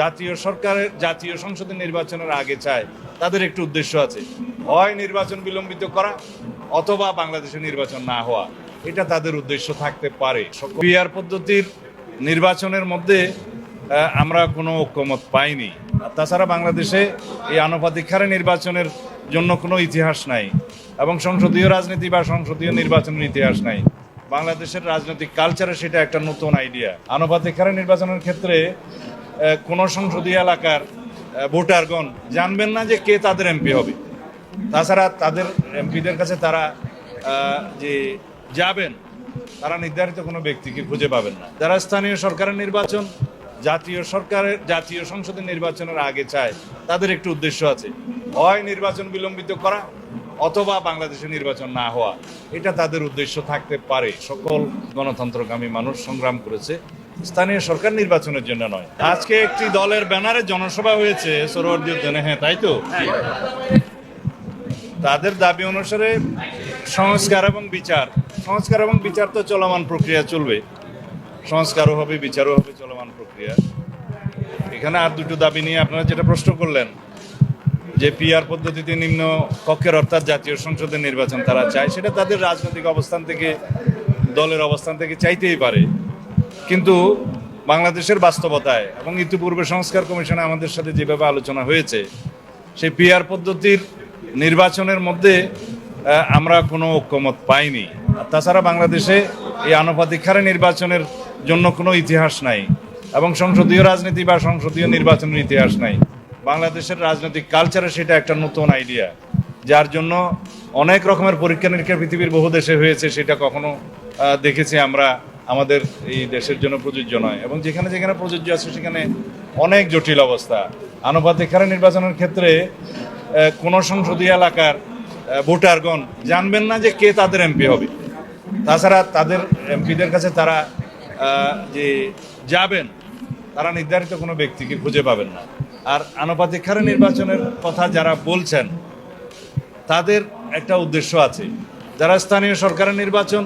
জাতীয় সরকারের, জাতীয় সংসদের নির্বাচনের আগে চায়। তাদের একটু উদ্দেশ্য আছে। হয় নির্বাচন বিলম্বিত করা অথবা বাংলাদেশে নির্বাচন না হওয়া। এটা তাদের উদ্দেশ্য থাকতে পারে। পিআর পদ্ধতির নির্বাচনের মধ্যে আমরা কোনো ঐক্যমত পাইনি। তাছাড়া বাংলাদেশে এই আনুপাতিক হারে নির্বাচনের জন্য কোনো ইতিহাস নাই এবং সংসদীয় রাজনীতি বা সংসদীয় নির্বাচনের ইতিহাস নাই। বাংলাদেশের রাজনৈতিক কালচারে সেটা একটা নতুন আইডিয়া আনুপাতিক হারে নির্বাচনের ক্ষেত্রে কোনো সংসদীয় এলাকার ভোটারগণ জানবেন না যে কে তাদের এমপি হবে। তাছাড়া তাদের এমপিদের কাছে তারা যে যাবেন, তারা নির্ধারিত কোনো ব্যক্তিকে খুঁজে পাবেন না। যারা স্থানীয় সরকারের নির্বাচন, জাতীয় সরকারের, জাতীয় সংসদের নির্বাচনের আগে চায়, তাদের একটু উদ্দেশ্য আছে। হয় নির্বাচন বিলম্বিত করা, অথবা বাংলাদেশে নির্বাচন না হওয়া। এটা তাদের উদ্দেশ্য থাকতে পারে। সকল গণতন্ত্রকামী মানুষ সংগ্রাম করেছে। স্থানীয় সরকার নির্বাচনের জন্য নয়। আজকে একটি দলের ব্যানারে জনসভা হয়েছে সরোয়ার্দী উদ্যানে হ্যাঁ তাই তো? তাদের দাবি অনুসারে সংস্কার এবং বিচার। সংস্কার এবং বিচার তো চলমান প্রক্রিয়া চলবে। সংস্কারও হবে, বিচারও হবে, চলমান প্রক্রিয়া। এখানে আর দুটো দাবি নিয়ে আপনারা যেটা প্রশ্ন করলেন, যে পিআর পদ্ধতিতে নিম্ন কক্ষের অর্থাৎ জাতীয় সংসদের নির্বাচন তারা চায়, সেটা তাদের রাজনৈতিক অবস্থান থেকে, দলের অবস্থান থেকে চাইতেই পারে। কিন্তু বাংলাদেশের বাস্তবতায় এবং ইতিপূর্বে সংস্কার কমিশনে আমাদের সাথে যেভাবে আলোচনা হয়েছে, সেই পিআর পদ্ধতির নির্বাচনের মধ্যে আমরা কোনো ঐক্যমত পাইনি। তাছাড়া বাংলাদেশে এই আনুপাতিক হারে নির্বাচনের জন্য কোনো ইতিহাস নাই এবং সংসদীয় রাজনীতি বা সংসদীয় নির্বাচনের ইতিহাস নাই। বাংলাদেশের রাজনৈতিক কালচারে সেটা একটা নতুন আইডিয়া যার জন্য অনেক রকমের পরীক্ষা নিরীক্ষা পৃথিবীর বহু দেশে হয়েছে, সেটা কখনো দেখেছি আমরা। আমাদের এই দেশের জন্য প্রযোজ্য নয়। এবং যেখানে যেখানে প্রযোজ্য আছে সেখানে অনেক জটিল অবস্থা। আনুপাতিক হারে নির্বাচনের ক্ষেত্রে কোনো সংসদীয় এলাকার ভোটারগণ জানবেন না যে কে তাদের এমপি হবে। তাছাড়া তাদের এমপিদের কাছে তারা যে যাবেন, তারা নির্ধারিত কোনো ব্যক্তিকে খুঁজে পাবেন না। আর আনুপাতিক হারে নির্বাচনের কথা যারা বলছেন, তাদের একটা উদ্দেশ্য আছে। যারা স্থানীয় সরকারের নির্বাচন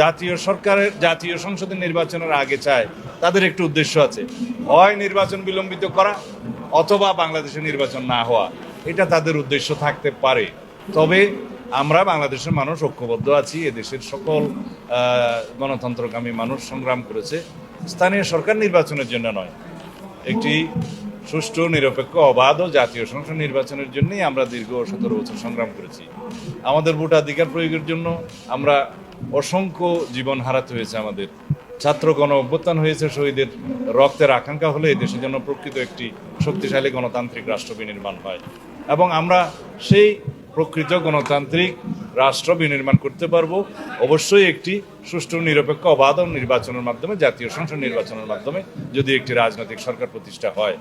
জাতীয় সরকারের, জাতীয় সংসদের নির্বাচনের আগে চায়, তাদের একটু উদ্দেশ্য আছে। হয় নির্বাচন বিলম্বিত করা, অথবা বাংলাদেশে নির্বাচন না হওয়া। এটা তাদের উদ্দেশ্য থাকতে পারে। তবে আমরা বাংলাদেশের মানুষ, ঐক্যবদ্ধ আছি, এদেশের সকল গণতন্ত্রকামী মানুষ সংগ্রাম করেছে। স্থানীয় সরকার নির্বাচনের জন্য নয়। একটি সুষ্ঠু, নিরপেক্ষ, অবাধ ও জাতীয় সংসদ নির্বাচনের জন্যই আমরা দীর্ঘ সতেরো বছর সংগ্রাম করেছি। আমাদের ভোটাধিকার প্রয়োগের জন্য আমরা অসংখ্য জীবন হারাতে হয়েছে আমাদের। ছাত্র গণ হয়েছে শহীদের রক্তের আকাঙ্ক্ষা হলে দেশের জন্য প্রকৃত একটি শক্তিশালী গণতান্ত্রিক রাষ্ট্র বিনির্মাণ হয়। এবং আমরা সেই প্রকৃত গণতান্ত্রিক রাষ্ট্র বিনির্মাণ করতে পারব। অবশ্যই একটি সুষ্ঠু, নিরপেক্ষ, অবাধ নির্বাচনের মাধ্যমে, জাতীয় সংসদ নির্বাচনের মাধ্যমে যদি একটি রাজনৈতিক সরকার প্রতিষ্ঠা হয়।